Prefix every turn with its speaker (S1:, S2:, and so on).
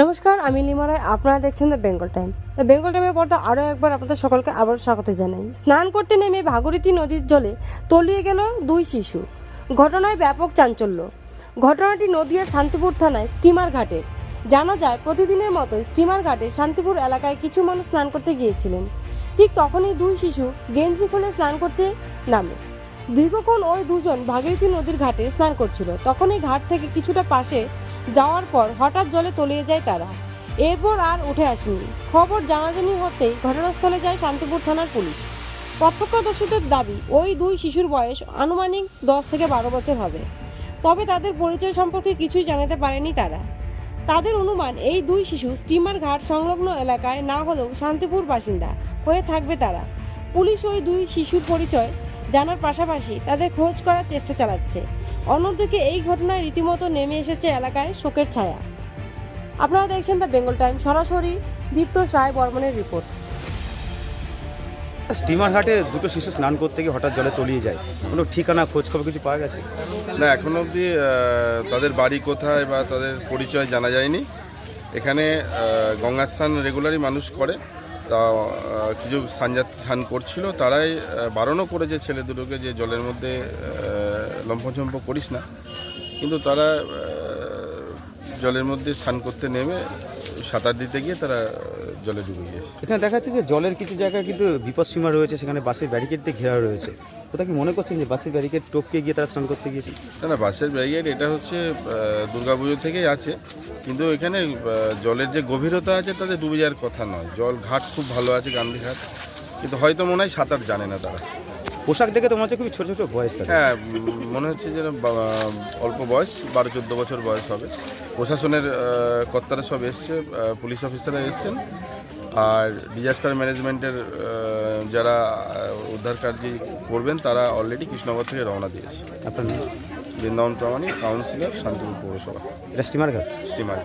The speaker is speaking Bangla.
S1: নমস্কার, আমি লিমা রায়। আপনারা দেখছেন the Bengal time the Bengal টাইমের পর্দা আরও একবার আপনাদের সকলকে আবার স্বাগত জানাই। স্নান করতে নেমে ভাগীরথী নদীর জলে তলিয়ে গেল দুই শিশু। ঘটনায় ব্যাপক চাঞ্চল্য। ঘটনাটি নদীয়ার শান্তিপুর থানায় স্টিমার ঘাটের জানা যায়, প্রতিদিনের মতো স্টিমার ঘাটে শান্তিপুর এলাকায় কিছু মানুষ স্নান করতে গিয়েছিলেন। ঠিক তখনই দুই শিশু গেঞ্জি খুলে স্নান করতে নামে। দীর্ঘক্ষণ ওই দুজন ভাগীরথী নদীর ঘাটে স্নান করছিল। তখনই ঘাট থেকে কিছুটা পাশে যাওয়ার পর হঠাৎ জলে তলিয়ে যায় তারা। এরপর আর উঠে আসেনি। খবর জানাজানি হতেই ঘটনাস্থলে যায় শান্তিপুর থানার পুলিশ। প্রত্যক্ষদর্শীদের দাবি, ওই দুই শিশুর বয়স আনুমানিক দশ থেকে বারো বছর হবে। তবে তাদের পরিচয় সম্পর্কে কিছুই জানাতে পারেনি তারা। তাদের অনুমান, এই দুই শিশু স্টিমার ঘাট সংলগ্ন এলাকায় না হলেও শান্তিপুর বাসিন্দা হয়ে থাকবে তারা। পুলিশ ওই দুই শিশুর পরিচয় জানার পাশাপাশি তাদের খোঁজ করার চেষ্টা চালাচ্ছে। অন্যদিকে এই ঘটনায় রীতিমতো নেমে এসেছে এলাকায় শোকের ছায়া। আপনারা দেখছেন দ্য বেঙ্গল টাইম সরাসরি দীপ্ত সায় বর্মনের রিপোর্ট।
S2: স্টিমার ঘাটে দুটো শিশু স্নান করতে গিয়ে হঠাৎ জলে তলিয়ে যায়। কোনো ঠিকানা খোঁজ খবর কিছু পাওয়া গেছে?
S3: না এখনও অবধি তাদের বাড়ি কোথায় বা তাদের পরিচয় জানা যায়নি। এখানে আহ, গঙ্গার স্নান রেগুলারই মানুষ করে। তা কিছু সানজাত স্নান করছিল। তারাই বারণও করেছে ছেলে দুটোকে যে জলের মধ্যে লম্ফঝম্প করিস না। কিন্তু তারা জলের মধ্যে স্নান করতে নেমে সাঁতার দিতে গিয়ে তারা জলে ডুবে গিয়েছে।
S2: এখানে দেখা যাচ্ছে যে জলের কিছু জায়গায় কিন্তু বিপদসীমা রয়েছে সেখানে বাসের ব্যারিকেড দিয়ে ঘেরা রয়েছে। ওটা কি মনে করছেন যে বাসের ব্যারিকেড টপকে গিয়ে তারা স্নান করতে গিয়েছে?
S3: না না বাসের ব্যারিকেড এটা হচ্ছে দুর্গা পুজো থেকেই আছে। কিন্তু এখানে জলের যে গভীরতা আছে তাতে ডুবে যাওয়ার কথা নয়। জল ঘাট খুব ভালো আছে গান্ধী ঘাট। কিন্তু হয়তো মনে হয় সাঁতার জানে না তারা।
S2: পোশাক দেখে তো মনে হচ্ছে খুবই ছোটো ছোটো বয়স তাদের।
S3: হ্যাঁ মনে হচ্ছে যেন বা- অল্প বয়স বারো চোদ্দ বছর বয়স হবে। প্রশাসনের আহ, কর্তারা সব এসছে আহ, পুলিশ অফিসাররা এসছেন। আর ডিজাস্টার ম্যানেজমেন্টের আহ, যারা আহ, উদ্ধার কার্য করবেন তারা অলরেডি কৃষ্ণনগর থেকে রওনা দিয়েছে।
S2: আপনার নাম?
S3: বৃন্দাবন প্রামাণিক কাউন্সিলর শান্তিপুর পৌরসভা।
S2: এটা স্টিমার ঘাট?
S3: স্টিমার